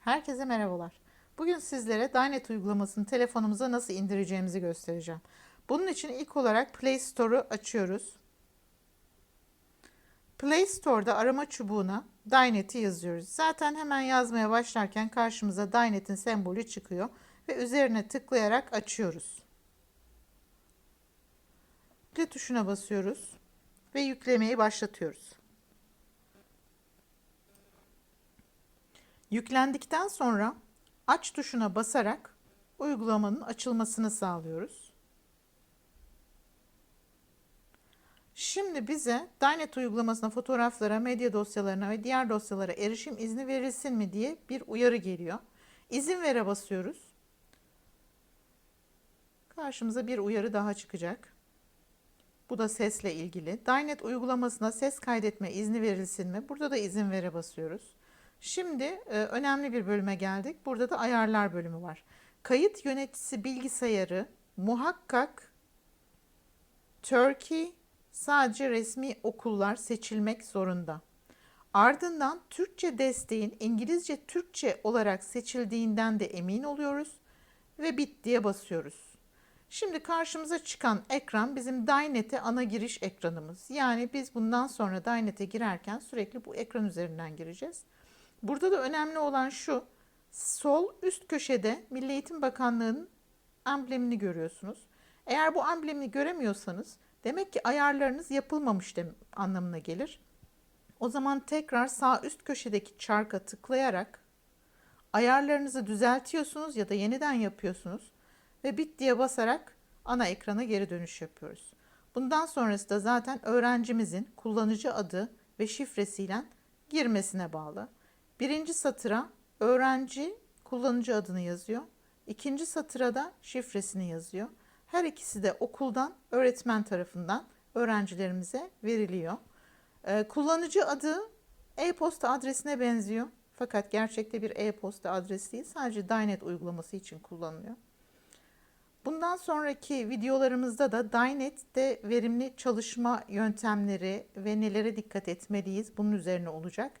Herkese merhabalar. Bugün sizlere Dynet uygulamasını telefonumuza nasıl indireceğimizi göstereceğim. Bunun için ilk olarak Play Store'u açıyoruz. Play Store'da arama çubuğuna Dynet'i yazıyoruz. Zaten hemen yazmaya başlarken karşımıza Dynet'in sembolü çıkıyor ve üzerine tıklayarak açıyoruz. Yükle tuşuna basıyoruz ve yüklemeyi başlatıyoruz. Yüklendikten sonra aç tuşuna basarak uygulamanın açılmasını sağlıyoruz. Şimdi bize Dynet uygulamasına fotoğraflara, medya dosyalarına ve diğer dosyalara erişim izni verilsin mi diye bir uyarı geliyor. İzin vere basıyoruz. Karşımıza bir uyarı daha çıkacak. Bu da sesle ilgili. Dynet uygulamasına ses kaydetme izni verilsin mi? Burada da izin vere basıyoruz. Şimdi e, önemli bir bölüme geldik. Burada da ayarlar bölümü var. Kayıt yöneticisi bilgisayarı muhakkak Turkey sadece resmi okullar seçilmek zorunda. Ardından Türkçe desteğin İngilizce Türkçe olarak seçildiğinden de emin oluyoruz ve bit diye basıyoruz. Şimdi karşımıza çıkan ekran bizim Dynet'e ana giriş ekranımız. Yani biz bundan sonra Dynet'e girerken sürekli bu ekran üzerinden gireceğiz. Burada da önemli olan şu. Sol üst köşede Milli Eğitim Bakanlığı'nın amblemini görüyorsunuz. Eğer bu amblemi göremiyorsanız demek ki ayarlarınız yapılmamış dem- anlamına gelir. O zaman tekrar sağ üst köşedeki çarka tıklayarak ayarlarınızı düzeltiyorsunuz ya da yeniden yapıyorsunuz ve bit diye basarak ana ekrana geri dönüş yapıyoruz. Bundan sonrası da zaten öğrencimizin kullanıcı adı ve şifresiyle girmesine bağlı. Birinci satıra öğrenci kullanıcı adını yazıyor. İkinci satıra da şifresini yazıyor. Her ikisi de okuldan, öğretmen tarafından öğrencilerimize veriliyor. Ee, kullanıcı adı e-posta adresine benziyor. Fakat gerçekte bir e-posta adresi değil, sadece Dynet uygulaması için kullanılıyor. Bundan sonraki videolarımızda da Dynet'te verimli çalışma yöntemleri ve nelere dikkat etmeliyiz bunun üzerine olacak.